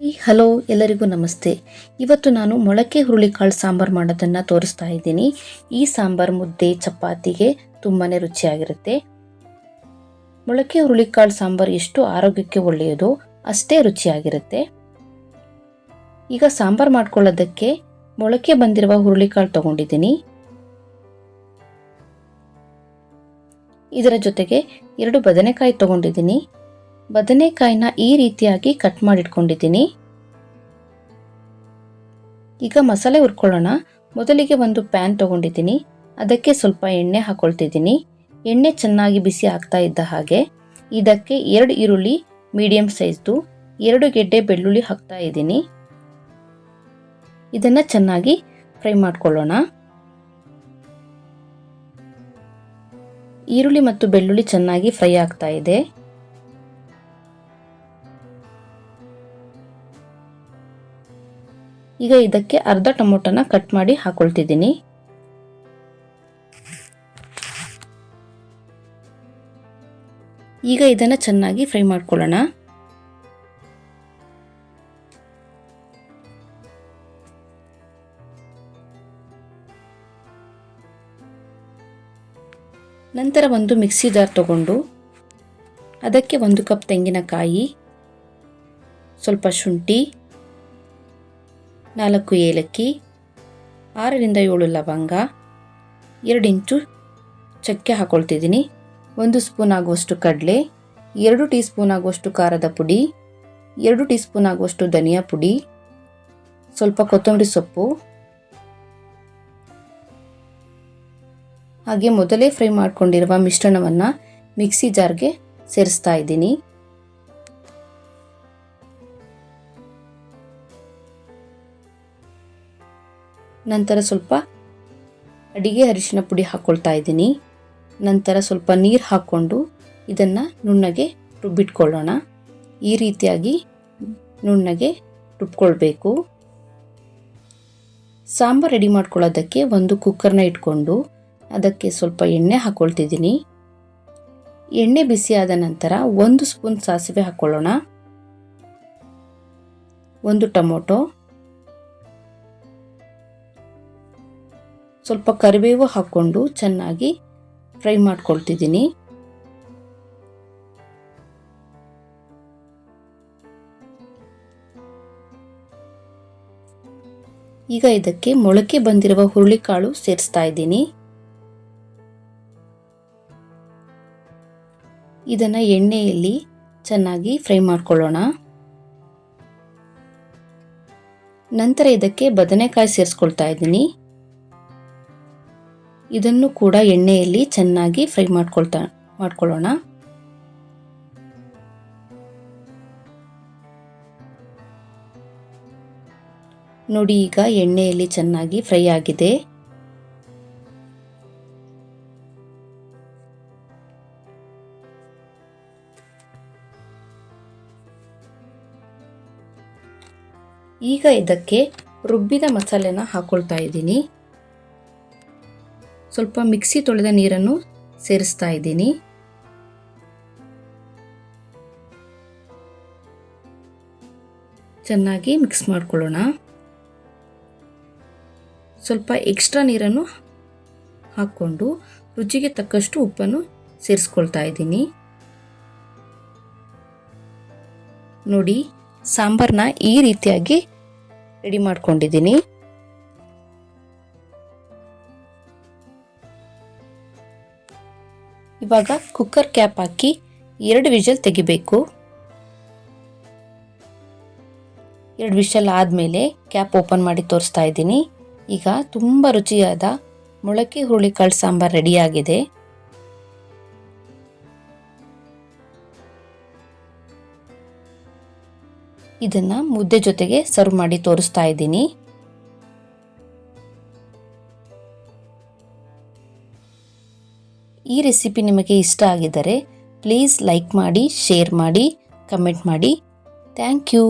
Hello, ಎಲ್ಲರಿಗೂ ನಮಸ್ತೆ. ಇವತ್ತು ನಾನು ಮೊಳಕೆ ಹುರುಳಿಕಾಳು ಸಾಂಬಾರು ಮಾಡೋದನ್ನು ತೋರಿಸ್ತಾ ಇದ್ದೀನಿ. ಈ ಸಾಂಬಾರು ಮುದ್ದೆ, ಚಪಾತಿಗೆ ತುಂಬಾ ರುಚಿಯಾಗಿರುತ್ತೆ. ಮೊಳಕೆ ಹುರುಳಿಕಾಳು ಸಾಂಬಾರು ಎಷ್ಟು ಆರೋಗ್ಯಕ್ಕೆ ಒಳ್ಳೆಯದು, ಅಷ್ಟೇ ರುಚಿಯಾಗಿರುತ್ತೆ. ಈಗ ಸಾಂಬಾರು ಮಾಡ್ಕೊಳ್ಳೋದಕ್ಕೆ ಮೊಳಕೆ ಬಂದಿರುವ ಹುರುಳಿಕಾಳು ತಗೊಂಡಿದ್ದೀನಿ. ಇದರ ಜೊತೆಗೆ ಎರಡು ಬದನೆಕಾಯಿ ತಗೊಂಡಿದ್ದೀನಿ. ಬದನೆಕಾಯಿನ ಈ ರೀತಿಯಾಗಿ ಕಟ್ ಮಾಡಿಟ್ಕೊಂಡಿದ್ದೀನಿ. ಈಗ ಮಸಾಲೆ ಹುರ್ಕೊಳ್ಳೋಣ. ಮೊದಲಿಗೆ ಒಂದು ಪ್ಯಾನ್ ತಗೊಂಡಿದ್ದೀನಿ. ಅದಕ್ಕೆ ಸ್ವಲ್ಪ ಎಣ್ಣೆ ಹಾಕೊಳ್ತಿದ್ದೀನಿ. ಎಣ್ಣೆ ಚೆನ್ನಾಗಿ ಬಿಸಿ ಆಗ್ತಾ ಇದ್ದ ಹಾಗೆ ಇದಕ್ಕೆ ಎರಡು ಈರುಳ್ಳಿ ಮೀಡಿಯಂ ಸೈಜ್ದು ಎರಡು ಗೆಡ್ಡೆ ಬೆಳ್ಳುಳ್ಳಿ ಹಾಕ್ತಾ ಇದ್ದೀನಿ. ಇದನ್ನು ಚೆನ್ನಾಗಿ ಫ್ರೈ ಮಾಡ್ಕೊಳ್ಳೋಣ. ಈರುಳ್ಳಿ ಮತ್ತು ಬೆಳ್ಳುಳ್ಳಿ ಚೆನ್ನಾಗಿ ಫ್ರೈ ಆಗ್ತಾ ಇದೆ. ಈಗ ಇದಕ್ಕೆ ಅರ್ಧ ಟೊಮೊಟೊನ ಕಟ್ ಮಾಡಿ ಹಾಕೊಳ್ತಿದ್ದೀನಿ. ಈಗ ಇದನ್ನು ಚೆನ್ನಾಗಿ ಫ್ರೈ ಮಾಡ್ಕೊಳ್ಳೋಣ. ನಂತರ ಒಂದು ಮಿಕ್ಸಿ ಜಾರ್ ತಗೊಂಡು ಅದಕ್ಕೆ ಒಂದು ಕಪ್ ತೆಂಗಿನಕಾಯಿ, ಸ್ವಲ್ಪ ಶುಂಠಿ ನಾಲ್ಕು ಏಲಕ್ಕಿ, ಆರರಿಂದ ಏಳು ಲವಂಗ ಎರಡು ಇಂಚು ಚಕ್ಕೆ ಹಾಕೊಳ್ತಿದ್ದೀನಿ, ಒಂದು ಸ್ಪೂನ್ ಆಗುವಷ್ಟು ಕಡಲೆ, ಎರಡು ಟೀ ಸ್ಪೂನ್ ಆಗುವಷ್ಟು ಖಾರದ ಪುಡಿ, ಎರಡು ಟೀ ಸ್ಪೂನ್ ಆಗುವಷ್ಟು ಧನಿಯಾ ಪುಡಿ, ಸ್ವಲ್ಪ ಕೊತ್ತಂಬರಿ ಸೊಪ್ಪು, ಹಾಗೆ ಮೊದಲೇ ಫ್ರೈ ಮಾಡಿಕೊಂಡಿರುವ ಮಿಶ್ರಣವನ್ನು ಮಿಕ್ಸಿ ಜಾರ್ಗೆ ಸೇರಿಸ್ತಾ ಇದ್ದೀನಿ. ನಂತರ ಸ್ವಲ್ಪ ಅಡಿಗೆ ಅರಿಶಿನ ಪುಡಿ ಹಾಕ್ಕೊಳ್ತಾ ಇದ್ದೀನಿ. ನಂತರ ಸ್ವಲ್ಪ ನೀರು ಹಾಕ್ಕೊಂಡು ಇದನ್ನು ನುಣ್ಣಗೆ ರುಬ್ಬಿಟ್ಕೊಳ್ಳೋಣ. ಈ ರೀತಿಯಾಗಿ ನುಣ್ಣಗೆ ರುಬ್ಕೊಳ್ಬೇಕು. ಸಾಂಬಾರು ರೆಡಿ ಮಾಡ್ಕೊಳ್ಳೋದಕ್ಕೆ ಒಂದು ಕುಕ್ಕರ್ನ ಇಟ್ಕೊಂಡು ಅದಕ್ಕೆ ಸ್ವಲ್ಪ ಎಣ್ಣೆ ಹಾಕ್ಕೊಳ್ತಿದ್ದೀನಿ ಎಣ್ಣೆ ಬಿಸಿಯಾದ ನಂತರ ಒಂದು ಸ್ಪೂನ್ ಸಾಸಿವೆ ಹಾಕ್ಕೊಳ್ಳೋಣ. ಒಂದು ಟೊಮೊಟೊ ಸ್ವಲ್ಪ ಕರಿಬೇವು ಹಾಕ್ಕೊಂಡು ಚೆನ್ನಾಗಿ ಫ್ರೈ ಮಾಡ್ಕೊಳ್ತಿದ್ದೀನಿ. ಈಗ ಇದಕ್ಕೆ ಮೊಳಕೆ ಬಂದಿರುವ ಹುರುಳಿಕಾಳು ಸೇರಿಸ್ತಾ ಇದ್ದೀನಿ. ಇದನ್ನ ಎಣ್ಣೆಯಲ್ಲಿ ಚೆನ್ನಾಗಿ ಫ್ರೈ ಮಾಡ್ಕೊಳ್ಳೋಣ. ನಂತರ ಇದಕ್ಕೆ ಬದನೆಕಾಯಿ ಸೇರಿಸ್ಕೊಳ್ತಾ ಇದ್ದೀನಿ. ಇದನ್ನು ಕೂಡ ಎಣ್ಣೆಯಲ್ಲಿ ಚೆನ್ನಾಗಿ ಫ್ರೈ ಮಾಡ್ಕೊಳ್ತಾ, ಮಾಡ್ಕೊಳ್ಳೋಣ. ನೋಡಿ, ಈಗ ಎಣ್ಣೆಯಲ್ಲಿ ಚೆನ್ನಾಗಿ ಫ್ರೈ ಆಗಿದೆ. ಈಗ ಇದಕ್ಕೆ ರುಬ್ಬಿದ ಮಸಾಲೆನ ಹಾಕೊಳ್ತಾ ಇದ್ದೀನಿ. ಸ್ವಲ್ಪ ಮಿಕ್ಸಿ ತೊಳೆದ ನೀರನ್ನು ಸೇರಿಸ್ತಾ ಇದ್ದೀನಿ. ಚೆನ್ನಾಗಿ ಮಿಕ್ಸ್ ಮಾಡ್ಕೊಳ್ಳೋಣ. ಸ್ವಲ್ಪ ಎಕ್ಸ್ಟ್ರಾ ನೀರನ್ನು ಹಾಕ್ಕೊಂಡು ರುಚಿಗೆ ತಕ್ಕಷ್ಟು ಉಪ್ಪನ್ನು ಸೇರಿಸ್ಕೊಳ್ತಾ ಇದ್ದೀನಿ. ನೋಡಿ ಸಾಂಬಾರನ್ನ ಈ ರೀತಿಯಾಗಿ ರೆಡಿ ಮಾಡ್ಕೊಂಡಿದ್ದೀನಿ. ಇವಾಗ ಕುಕ್ಕರ್ ಕ್ಯಾಪ್ ಹಾಕಿ ಎರಡು ವಿಷಲ್ ತೆಗಿಬೇಕು. ಎರಡು ವಿಷಲ್ ಆದಮೇಲೆ ಕ್ಯಾಪ್ ಓಪನ್ ಮಾಡಿ ತೋರಿಸ್ತಾ ಇದ್ದೀನಿ. ಈಗ ತುಂಬ ರುಚಿಯಾದ ಮೊಳಕೆ ಹುರುಳಿಕಾಳು ಸಾಂಬಾರು ರೆಡಿಯಾಗಿದೆ ಇದನ್ನು ಮುದ್ದೆ ಜೊತೆಗೆ ಸರ್ವ್ ಮಾಡಿ ತೋರಿಸ್ತಾ ಇದ್ದೀನಿ. ಈ ರೆಸಿಪಿ ನಿಮಗೆ ಇಷ್ಟ ಆಗಿದ್ದರೆ ಪ್ಲೀಸ್ ಲೈಕ್ ಮಾಡಿ ಶೇರ್ ಮಾಡಿ ಕಮೆಂಟ್ ಮಾಡಿ. Thank you.